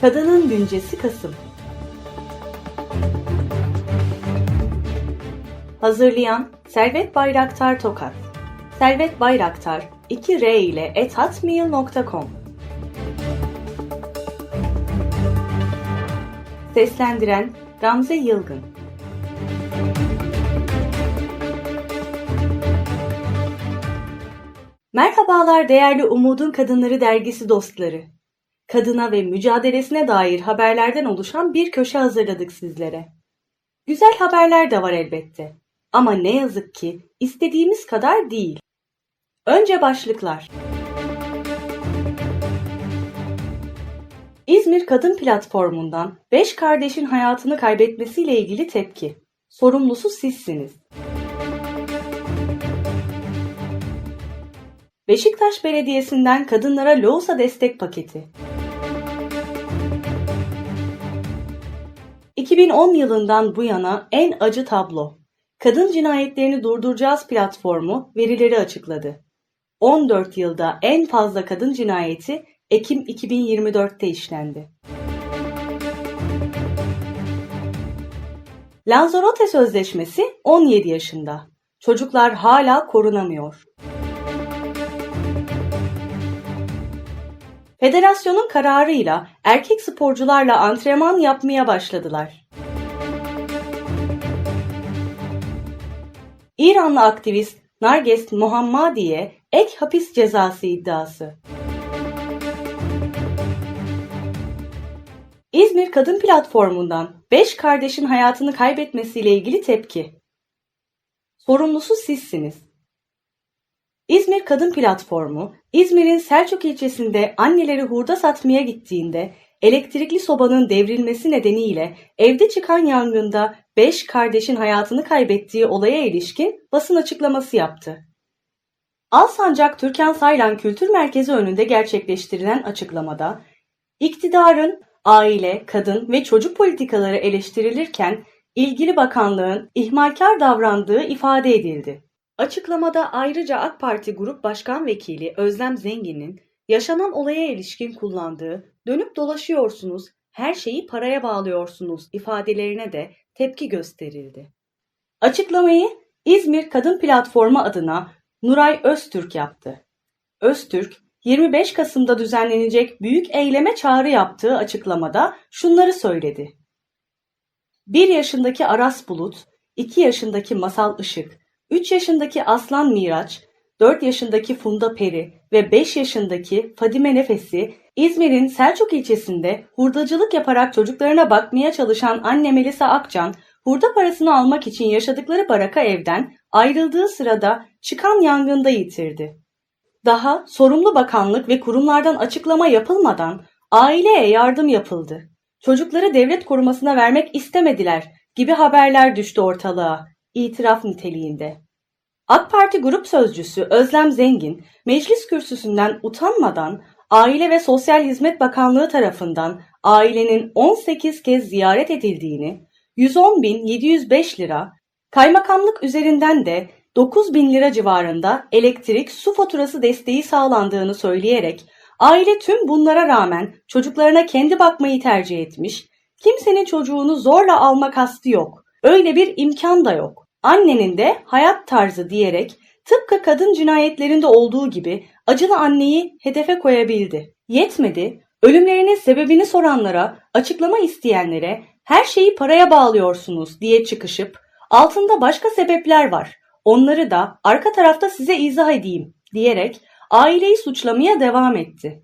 Kadının Güncesi Kasım. Hazırlayan Servet Bayraktar Tokat. Servet Bayraktar 2R ile ethatmail.com Seslendiren Gamze Yılgın. Merhabalar değerli Umudun Kadınları dergisi dostları. Kadına ve mücadelesine dair haberlerden oluşan bir köşe hazırladık sizlere. Güzel haberler de var elbette. Ama ne yazık ki istediğimiz kadar değil. Önce başlıklar. İzmir Kadın Platformu'ndan 5 kardeşin hayatını kaybetmesiyle ilgili tepki. Sorumlusu sizsiniz. Beşiktaş Belediyesi'nden kadınlara loğusa destek paketi. 2010 yılından bu yana en acı tablo. Kadın cinayetlerini durduracağız platformu verileri açıkladı. 14 yılda en fazla kadın cinayeti Ekim 2024'te işlendi. Lanzarote Sözleşmesi 17 yaşında. Çocuklar hala korunamıyor. Federasyonun kararıyla erkek sporcularla antrenman yapmaya başladılar. İranlı aktivist Narges Mohammadi'ye ek hapis cezası iddiası. İzmir Kadın Platformu'ndan 5 kardeşin hayatını kaybetmesiyle ilgili tepki. Sorumlusu sizsiniz. İzmir Kadın Platformu, İzmir'in Selçuk ilçesinde anneleri hurda satmaya gittiğinde elektrikli sobanın devrilmesi nedeniyle evde çıkan yangında 5 kardeşin hayatını kaybettiği olaya ilişkin basın açıklaması yaptı. Alsancak Türkan Saylan Kültür Merkezi önünde gerçekleştirilen açıklamada, iktidarın aile, kadın ve çocuk politikaları eleştirilirken ilgili bakanlığın ihmalkar davrandığı ifade edildi. Açıklamada ayrıca AK Parti Grup Başkan Vekili Özlem Zengin'in yaşanan olaya ilişkin kullandığı dönüp dolaşıyorsunuz, her şeyi paraya bağlıyorsunuz ifadelerine de tepki gösterildi. Açıklamayı İzmir Kadın Platformu adına Nuray Öztürk yaptı. Öztürk, 25 Kasım'da düzenlenecek büyük eyleme çağrı yaptığı açıklamada şunları söyledi. 1 yaşındaki Aras Bulut, 2 yaşındaki Masal Işık, 3 yaşındaki Aslan Miraç, 4 yaşındaki Funda Peri ve 5 yaşındaki Fadime Nefesi İzmir'in Selçuk ilçesinde hurdacılık yaparak çocuklarına bakmaya çalışan anne Melisa Akcan, hurda parasını almak için yaşadıkları baraka evden ayrıldığı sırada çıkan yangında yitirdi. Daha sorumlu bakanlık ve kurumlardan açıklama yapılmadan aileye yardım yapıldı. Çocukları devlet korumasına vermek istemediler gibi haberler düştü ortalığa itiraf niteliğinde. AK Parti Grup Sözcüsü Özlem Zengin, meclis kürsüsünden utanmadan Aile ve Sosyal Hizmet Bakanlığı tarafından ailenin 18 kez ziyaret edildiğini, 110.705 lira, kaymakamlık üzerinden de 9 bin lira civarında elektrik, su faturası desteği sağlandığını söyleyerek aile tüm bunlara rağmen çocuklarına kendi bakmayı tercih etmiş, kimsenin çocuğunu zorla alma kastı yok, öyle bir imkan da yok. Annenin de hayat tarzı diyerek tıpkı kadın cinayetlerinde olduğu gibi acılı anneyi hedefe koyabildi. Yetmedi, ölümlerinin sebebini soranlara, açıklama isteyenlere her şeyi paraya bağlıyorsunuz diye çıkışıp altında başka sebepler var. Onları da arka tarafta size izah edeyim diyerek aileyi suçlamaya devam etti.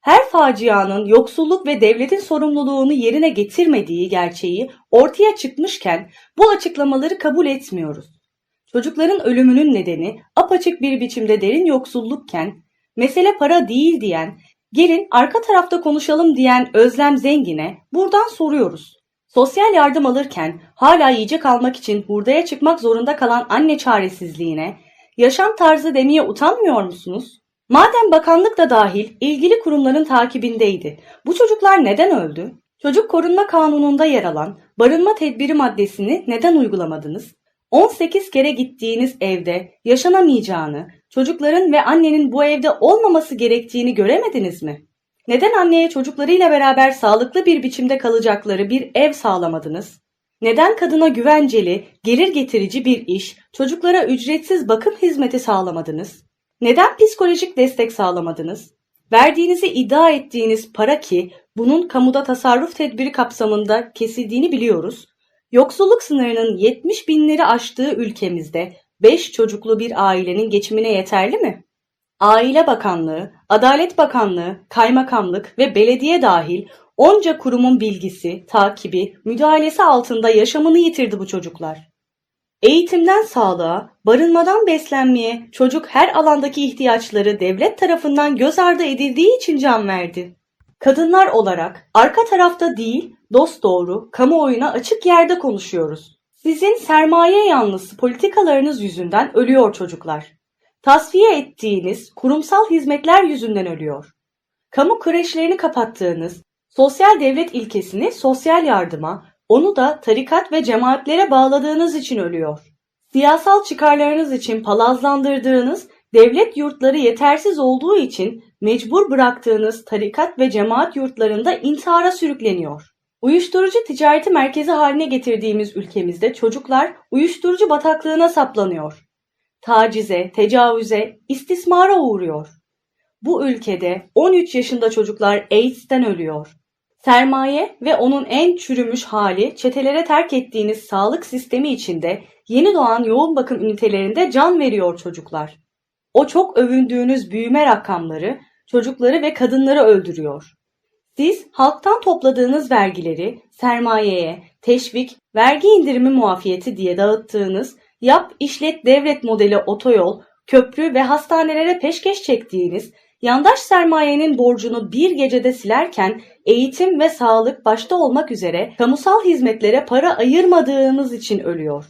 Her facianın yoksulluk ve devletin sorumluluğunu yerine getirmediği gerçeği ortaya çıkmışken bu açıklamaları kabul etmiyoruz. Çocukların ölümünün nedeni apaçık bir biçimde derin yoksullukken, mesele para değil diyen, gelin arka tarafta konuşalım diyen Özlem Zengin'e buradan soruyoruz. Sosyal yardım alırken hala yiyecek almak için hurdaya çıkmak zorunda kalan anne çaresizliğine, yaşam tarzı demeye utanmıyor musunuz? Madem bakanlık da dahil ilgili kurumların takibindeydi, bu çocuklar neden öldü? Çocuk Korunma Kanunu'nda yer alan barınma tedbiri maddesini neden uygulamadınız? 18 kere gittiğiniz evde yaşanamayacağını, çocukların ve annenin bu evde olmaması gerektiğini göremediniz mi? Neden anneye çocuklarıyla beraber sağlıklı bir biçimde kalacakları bir ev sağlamadınız? Neden kadına güvenceli, gelir getirici bir iş, çocuklara ücretsiz bakım hizmeti sağlamadınız? Neden psikolojik destek sağlamadınız? Verdiğinizi iddia ettiğiniz para ki bunun kamuda tasarruf tedbiri kapsamında kesildiğini biliyoruz. Yoksulluk sınırının 70 binleri aştığı ülkemizde 5 çocuklu bir ailenin geçimine yeterli mi? Aile Bakanlığı, Adalet Bakanlığı, Kaymakamlık ve belediye dahil onca kurumun bilgisi, takibi, müdahalesi altında yaşamını yitirdi bu çocuklar. Eğitimden sağlığa, barınmadan beslenmeye, çocuk her alandaki ihtiyaçları devlet tarafından göz ardı edildiği için can verdi. Kadınlar olarak arka tarafta değil, dosdoğru, kamuoyuna açık yerde konuşuyoruz. Sizin sermaye yanlısı politikalarınız yüzünden ölüyor çocuklar. Tasfiye ettiğiniz kurumsal hizmetler yüzünden ölüyor. Kamu kreşlerini kapattığınız, sosyal devlet ilkesini sosyal yardıma, onu da tarikat ve cemaatlere bağladığınız için ölüyor. Siyasal çıkarlarınız için palazlandırdığınız devlet yurtları yetersiz olduğu için mecbur bıraktığınız tarikat ve cemaat yurtlarında intihara sürükleniyor. Uyuşturucu ticareti merkezi haline getirdiğimiz ülkemizde çocuklar uyuşturucu bataklığına saplanıyor. Tacize, tecavüze, istismara uğruyor. Bu ülkede 13 yaşında çocuklar AIDS'ten ölüyor. Sermaye ve onun en çürümüş hali çetelere terk ettiğiniz sağlık sistemi içinde yeni doğan yoğun bakım ünitelerinde can veriyor çocuklar. O çok övündüğünüz büyüme rakamları çocukları ve kadınları öldürüyor. Siz halktan topladığınız vergileri sermayeye, teşvik, vergi indirimi muafiyeti diye dağıttığınız yap işlet devlet modeli otoyol, köprü ve hastanelere peşkeş çektiğiniz yandaş sermayenin borcunu bir gecede silerken eğitim ve sağlık başta olmak üzere kamusal hizmetlere para ayırmadığınız için ölüyor.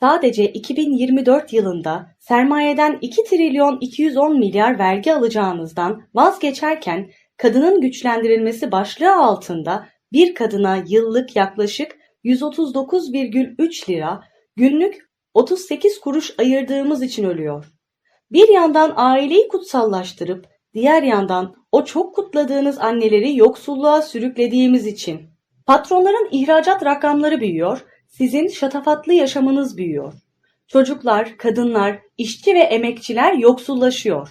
Sadece 2024 yılında sermayeden 2 trilyon 210 milyar vergi alacağınızdan vazgeçerken kadının güçlendirilmesi başlığı altında bir kadına yıllık yaklaşık 139,3 lira, günlük 38 kuruş ayırdığımız için ölüyor. Bir yandan aileyi kutsallaştırıp diğer yandan o çok kutladığınız anneleri yoksulluğa sürüklediğimiz için. Patronların ihracat rakamları büyüyor, sizin şatafatlı yaşamınız büyüyor. Çocuklar, kadınlar, işçi ve emekçiler yoksullaşıyor.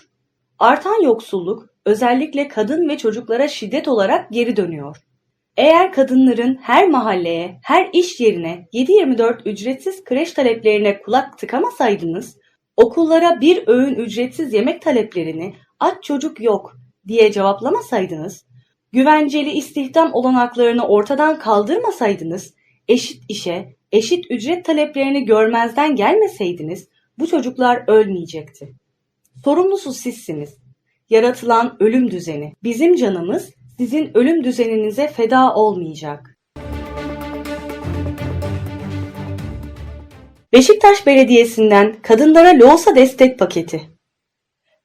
Artan yoksulluk özellikle kadın ve çocuklara şiddet olarak geri dönüyor. Eğer kadınların her mahalleye, her iş yerine 7-24 ücretsiz kreş taleplerine kulak tıkamasaydınız, okullara bir öğün ücretsiz yemek taleplerini aç çocuk yok diye cevaplamasaydınız, güvenceli istihdam olanaklarını ortadan kaldırmasaydınız, eşit işe, eşit ücret taleplerini görmezden gelmeseydiniz bu çocuklar ölmeyecekti. Sorumlusu sizsiniz. Yaratılan ölüm düzeni. Bizim canımız sizin ölüm düzeninize feda olmayacak. Beşiktaş Belediyesi'nden kadınlara loğusa destek paketi.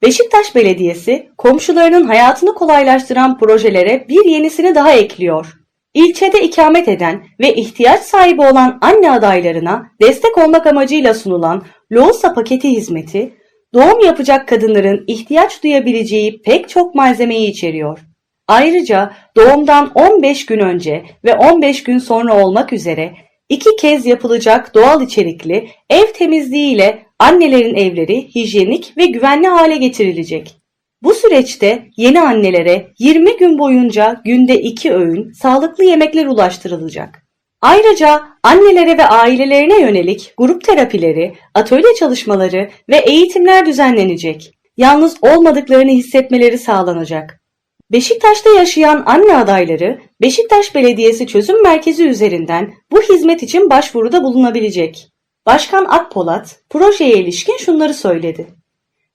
Beşiktaş Belediyesi, komşularının hayatını kolaylaştıran projelere bir yenisini daha ekliyor. İlçede ikamet eden ve ihtiyaç sahibi olan anne adaylarına destek olmak amacıyla sunulan loğusa paketi hizmeti, doğum yapacak kadınların ihtiyaç duyabileceği pek çok malzemeyi içeriyor. Ayrıca doğumdan 15 gün önce ve 15 gün sonra olmak üzere iki kez yapılacak doğal içerikli ev temizliği ile annelerin evleri hijyenik ve güvenli hale getirilecek. Bu süreçte yeni annelere 20 gün boyunca günde 2 öğün sağlıklı yemekler ulaştırılacak. Ayrıca annelere ve ailelerine yönelik grup terapileri, atölye çalışmaları ve eğitimler düzenlenecek. Yalnız olmadıklarını hissetmeleri sağlanacak. Beşiktaş'ta yaşayan anne adayları Beşiktaş Belediyesi Çözüm Merkezi üzerinden bu hizmet için başvuruda bulunabilecek. Başkan Akpolat projeye ilişkin şunları söyledi.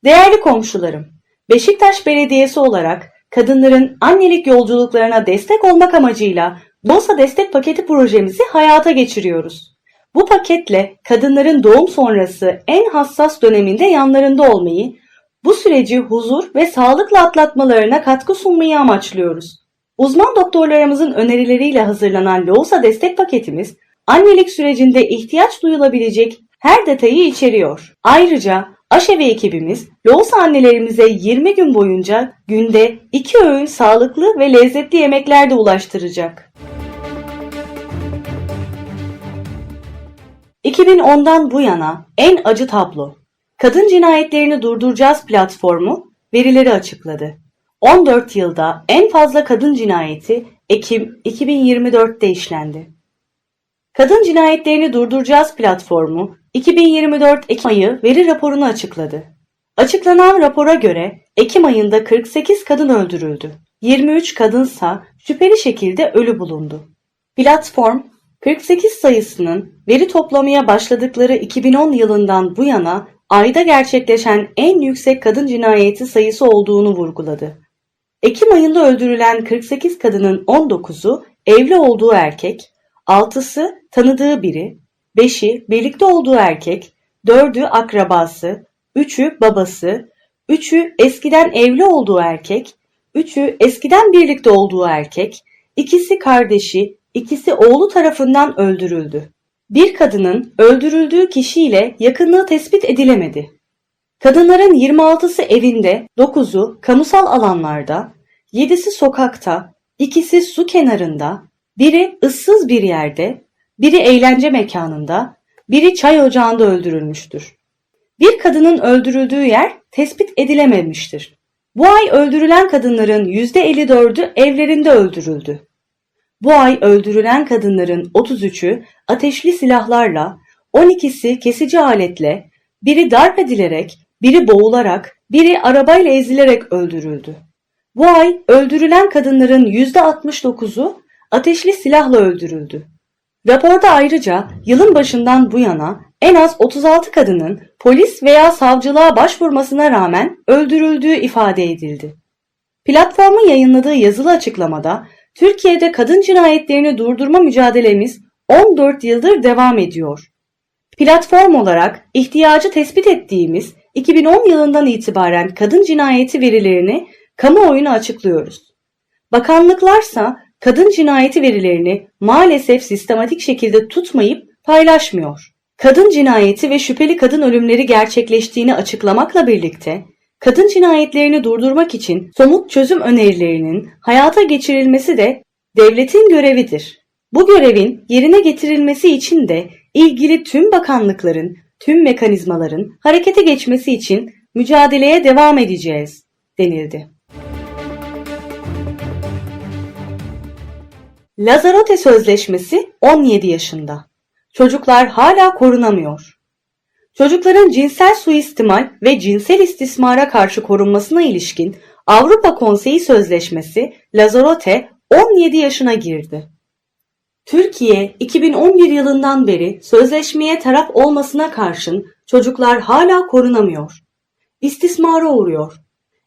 Değerli komşularım, Beşiktaş Belediyesi olarak kadınların annelik yolculuklarına destek olmak amacıyla DOSA destek paketi projemizi hayata geçiriyoruz. Bu paketle kadınların doğum sonrası en hassas döneminde yanlarında olmayı, bu süreci huzur ve sağlıkla atlatmalarına katkı sunmayı amaçlıyoruz. Uzman doktorlarımızın önerileriyle hazırlanan Loğusa destek paketimiz, annelik sürecinde ihtiyaç duyulabilecek her detayı içeriyor. Ayrıca Aşevi ekibimiz Loğusa annelerimize 20 gün boyunca günde 2 öğün sağlıklı ve lezzetli yemekler de ulaştıracak. 2010'dan bu yana en acı tablo. Kadın cinayetlerini durduracağız platformu verileri açıkladı. 14 yılda en fazla kadın cinayeti Ekim 2024'te işlendi. Kadın cinayetlerini durduracağız platformu 2024 Ekim ayı veri raporunu açıkladı. Açıklanan rapora göre Ekim ayında 48 kadın öldürüldü. 23 kadınsa şüpheli şekilde ölü bulundu. Platform 48 sayısının veri toplamaya başladıkları 2010 yılından bu yana ayda gerçekleşen en yüksek kadın cinayeti sayısı olduğunu vurguladı. Ekim ayında öldürülen 48 kadının 19'u evli olduğu erkek, 6'sı tanıdığı biri, 5'i birlikte olduğu erkek, 4'ü akrabası, 3'ü babası, 3'ü eskiden evli olduğu erkek, 3'ü eskiden birlikte olduğu erkek, ikisi kardeşi, ikisi oğlu tarafından öldürüldü. Bir kadının öldürüldüğü kişiyle yakınlığı tespit edilemedi. Kadınların 26'sı evinde, 9'u kamusal alanlarda, 7'si sokakta, ikisi su kenarında, biri ıssız bir yerde, biri eğlence mekanında, biri çay ocağında öldürülmüştür. Bir kadının öldürüldüğü yer tespit edilememiştir. Bu ay öldürülen kadınların %54'ü evlerinde öldürüldü. Bu ay öldürülen kadınların 33'ü ateşli silahlarla, 12'si kesici aletle, biri darp edilerek, biri boğularak, biri arabayla ezilerek öldürüldü. Bu ay öldürülen kadınların %69'u ateşli silahla öldürüldü. Raporda ayrıca yılın başından bu yana en az 36 kadının polis veya savcılığa başvurmasına rağmen öldürüldüğü ifade edildi. Platformun yayınladığı yazılı açıklamada Türkiye'de kadın cinayetlerini durdurma mücadelemiz 14 yıldır devam ediyor. Platform olarak ihtiyacı tespit ettiğimiz 2010 yılından itibaren kadın cinayeti verilerini kamuoyuna açıklıyoruz. Bakanlıklarsa kadın cinayeti verilerini maalesef sistematik şekilde tutmayıp paylaşmıyor. Kadın cinayeti ve şüpheli kadın ölümleri gerçekleştiğini açıklamakla birlikte kadın cinayetlerini durdurmak için somut çözüm önerilerinin hayata geçirilmesi de devletin görevidir. Bu görevin yerine getirilmesi için de ilgili tüm bakanlıkların, tüm mekanizmaların harekete geçmesi için mücadeleye devam edeceğiz denildi. Lazarote Sözleşmesi 17 yaşında. Çocuklar hala korunamıyor. Çocukların cinsel suistimal ve cinsel istismara karşı korunmasına ilişkin Avrupa Konseyi Sözleşmesi Lazarote 17 yaşına girdi. Türkiye 2011 yılından beri sözleşmeye taraf olmasına karşın çocuklar hala korunamıyor. İstismara uğruyor.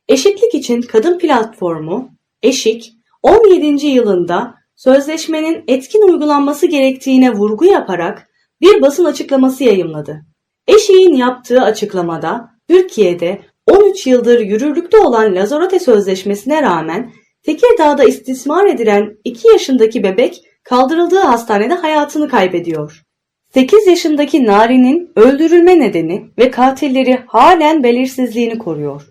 Eşitlik için Kadın Platformu, Eşik, 17. yılında sözleşmenin etkin uygulanması gerektiğine vurgu yaparak bir basın açıklaması yayımladı. Eşik'in yaptığı açıklamada Türkiye'de 13 yıldır yürürlükte olan Lazarote Sözleşmesi'ne rağmen Tekirdağ'da istismar edilen 2 yaşındaki bebek kaldırıldığı hastanede hayatını kaybediyor. 8 yaşındaki Nari'nin öldürülme nedeni ve katilleri halen belirsizliğini koruyor.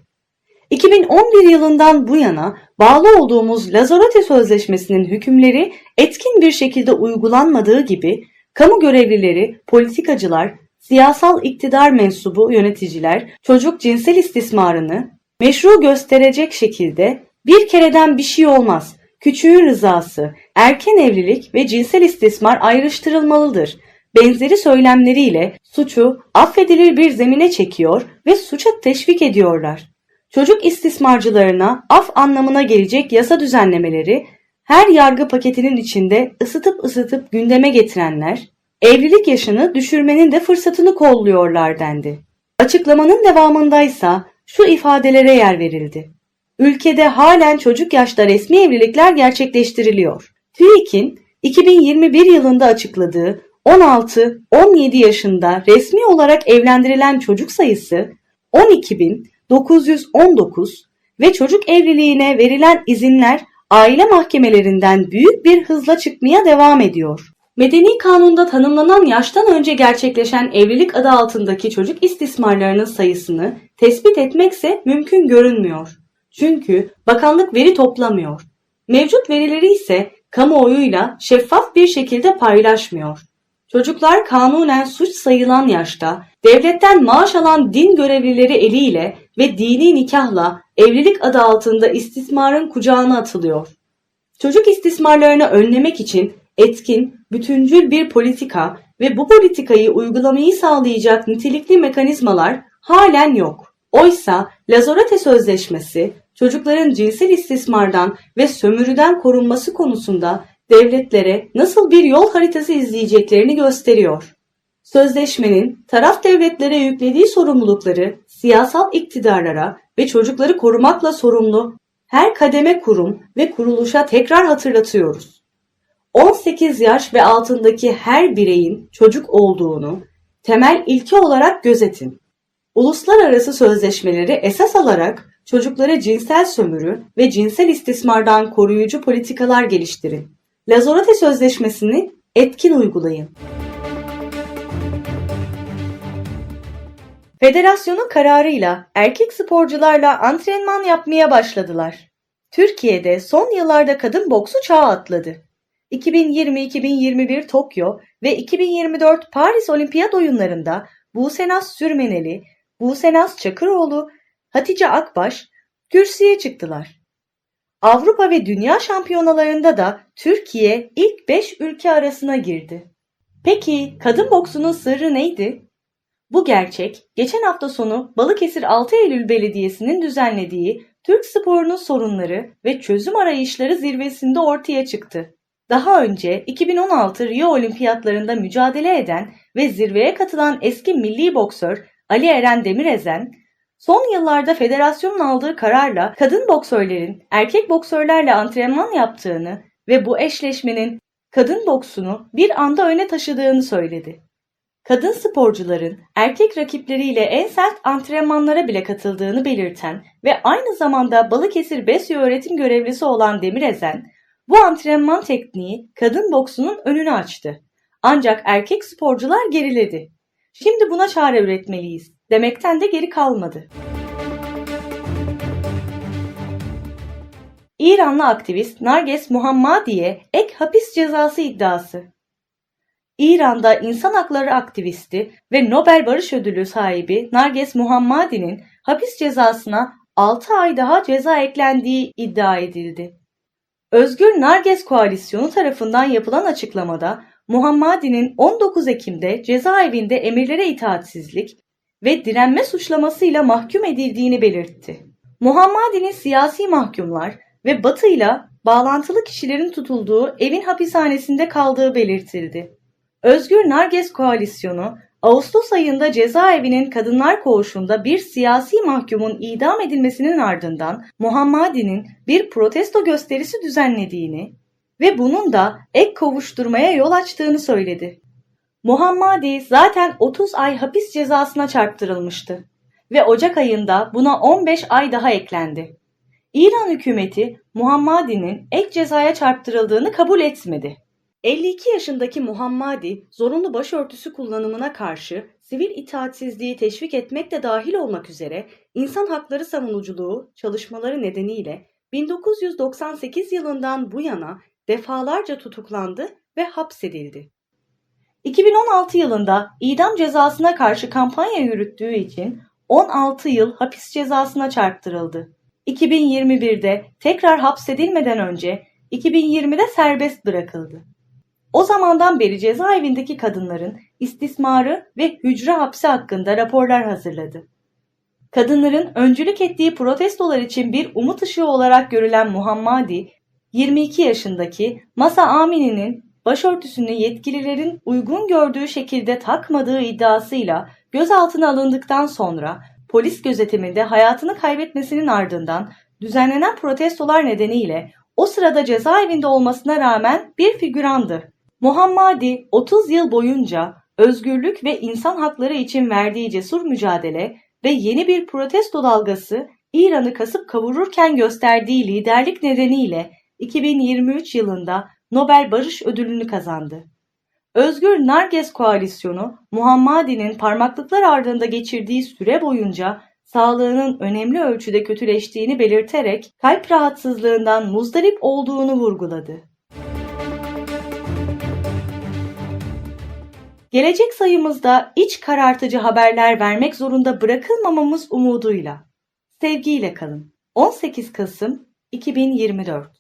2011 yılından bu yana bağlı olduğumuz Lazarote Sözleşmesi'nin hükümleri etkin bir şekilde uygulanmadığı gibi kamu görevlileri, politikacılar, siyasal iktidar mensubu yöneticiler çocuk cinsel istismarını meşru gösterecek şekilde bir kereden bir şey olmaz. Küçüğün rızası, erken evlilik ve cinsel istismar ayrıştırılmalıdır. Benzeri söylemleriyle suçu affedilir bir zemine çekiyor ve suça teşvik ediyorlar. Çocuk istismarcılarına af anlamına gelecek yasa düzenlemeleri her yargı paketinin içinde ısıtıp ısıtıp gündeme getirenler, evlilik yaşını düşürmenin de fırsatını kolluyorlar dendi. Açıklamanın devamındaysa şu ifadelere yer verildi. Ülkede halen çocuk yaşta resmi evlilikler gerçekleştiriliyor. TÜİK'in 2021 yılında açıkladığı 16-17 yaşında resmi olarak evlendirilen çocuk sayısı 12.919 ve çocuk evliliğine verilen izinler aile mahkemelerinden büyük bir hızla çıkmaya devam ediyor. Medeni kanunda tanımlanan yaştan önce gerçekleşen evlilik adı altındaki çocuk istismarlarının sayısını tespit etmekse mümkün görünmüyor. Çünkü bakanlık veri toplamıyor. Mevcut verileri ise kamuoyuyla şeffaf bir şekilde paylaşmıyor. Çocuklar kanunen suç sayılan yaşta devletten maaş alan din görevlileri eliyle ve dini nikahla evlilik adı altında istismarın kucağına atılıyor. Çocuk istismarlarını önlemek için etkin, bütüncül bir politika ve bu politikayı uygulamayı sağlayacak nitelikli mekanizmalar halen yok. Oysa Lazarate Sözleşmesi çocukların cinsel istismardan ve sömürüden korunması konusunda devletlere nasıl bir yol haritası izleyeceklerini gösteriyor. Sözleşmenin taraf devletlere yüklediği sorumlulukları siyasal iktidarlara ve çocukları korumakla sorumlu her kademe kurum ve kuruluşa tekrar hatırlatıyoruz. 18 yaş ve altındaki her bireyin çocuk olduğunu temel ilke olarak gözetin. Uluslararası sözleşmeleri esas alarak çocuklara cinsel sömürü ve cinsel istismardan koruyucu politikalar geliştirin. Lazarate Sözleşmesi'ni etkin uygulayın. Federasyonun kararıyla erkek sporcularla antrenman yapmaya başladılar. Türkiye'de son yıllarda kadın boksu çağa atladı. 2020-2021 Tokyo ve 2024 Paris Olimpiyat Oyunlarında Busenaz Sürmeneli, Busenaz Çakıroğlu, Hatice Akbaş kürsüye çıktılar. Avrupa ve Dünya şampiyonalarında da Türkiye ilk 5 ülke arasına girdi. Peki kadın boksunun sırrı neydi? Bu gerçek geçen hafta sonu Balıkesir 6 Eylül Belediyesi'nin düzenlediği Türk sporunun sorunları ve çözüm arayışları zirvesinde ortaya çıktı. Daha önce 2016 Rio Olimpiyatlarında mücadele eden ve zirveye katılan eski milli boksör Ali Eren Demirezen, son yıllarda federasyonun aldığı kararla kadın boksörlerin erkek boksörlerle antrenman yaptığını ve bu eşleşmenin kadın boksunu bir anda öne taşıdığını söyledi. Kadın sporcuların erkek rakipleriyle en sert antrenmanlara bile katıldığını belirten ve aynı zamanda Balıkesir Besyo öğretim görevlisi olan Demirezen, bu antrenman tekniği kadın boksunun önünü açtı. Ancak erkek sporcular geriledi. Şimdi buna çare üretmeliyiz demekten de geri kalmadı. İranlı aktivist Narges Muhammadi'ye ek hapis cezası iddiası. İran'da insan hakları aktivisti ve Nobel Barış Ödülü sahibi Narges Muhammadi'nin hapis cezasına 6 ay daha ceza eklendiği iddia edildi. Özgür Narges Koalisyonu tarafından yapılan açıklamada Muhammadi'nin 19 Ekim'de cezaevinde emirlere itaatsizlik ve direnme suçlamasıyla mahkum edildiğini belirtti. Muhammadi'nin siyasi mahkumlar ve Batı ile bağlantılı kişilerin tutulduğu evin hapishanesinde kaldığı belirtildi. Özgür Narges Koalisyonu, Ağustos ayında cezaevinin kadınlar koğuşunda bir siyasi mahkumun idam edilmesinin ardından Muhammadi'nin bir protesto gösterisi düzenlediğini ve bunun da ek kovuşturmaya yol açtığını söyledi. Muhammadi zaten 30 ay hapis cezasına çarptırılmıştı ve Ocak ayında buna 15 ay daha eklendi. İran hükümeti Muhammadi'nin ek cezaya çarptırıldığını kabul etmedi. 52 yaşındaki Muhammadi zorunlu başörtüsü kullanımına karşı sivil itaatsizliği teşvik etmek de dahil olmak üzere insan hakları savunuculuğu çalışmaları nedeniyle 1998 yılından bu yana defalarca tutuklandı ve hapsedildi. 2016 yılında idam cezasına karşı kampanya yürüttüğü için 16 yıl hapis cezasına çarptırıldı. 2021'de tekrar hapsedilmeden önce 2020'de serbest bırakıldı. O zamandan beri cezaevindeki kadınların istismarı ve hücre hapsi hakkında raporlar hazırladı. Kadınların öncülük ettiği protestolar için bir umut ışığı olarak görülen Muhammadi, 22 yaşındaki Masa Amini'nin başörtüsünü yetkililerin uygun gördüğü şekilde takmadığı iddiasıyla gözaltına alındıktan sonra polis gözetiminde hayatını kaybetmesinin ardından düzenlenen protestolar nedeniyle o sırada cezaevinde olmasına rağmen bir figürandı. Muhammadi 30 yıl boyunca özgürlük ve insan hakları için verdiği cesur mücadele ve yeni bir protesto dalgası İran'ı kasıp kavururken gösterdiği liderlik nedeniyle 2023 yılında Nobel Barış Ödülünü kazandı. Özgür Narges Koalisyonu, Muhammadi'nin parmaklıklar ardında geçirdiği süre boyunca sağlığının önemli ölçüde kötüleştiğini belirterek kalp rahatsızlığından muzdarip olduğunu vurguladı. Gelecek sayımızda iç karartıcı haberler vermek zorunda bırakılmamamız umuduyla. Sevgiyle kalın. 18 Kasım 2024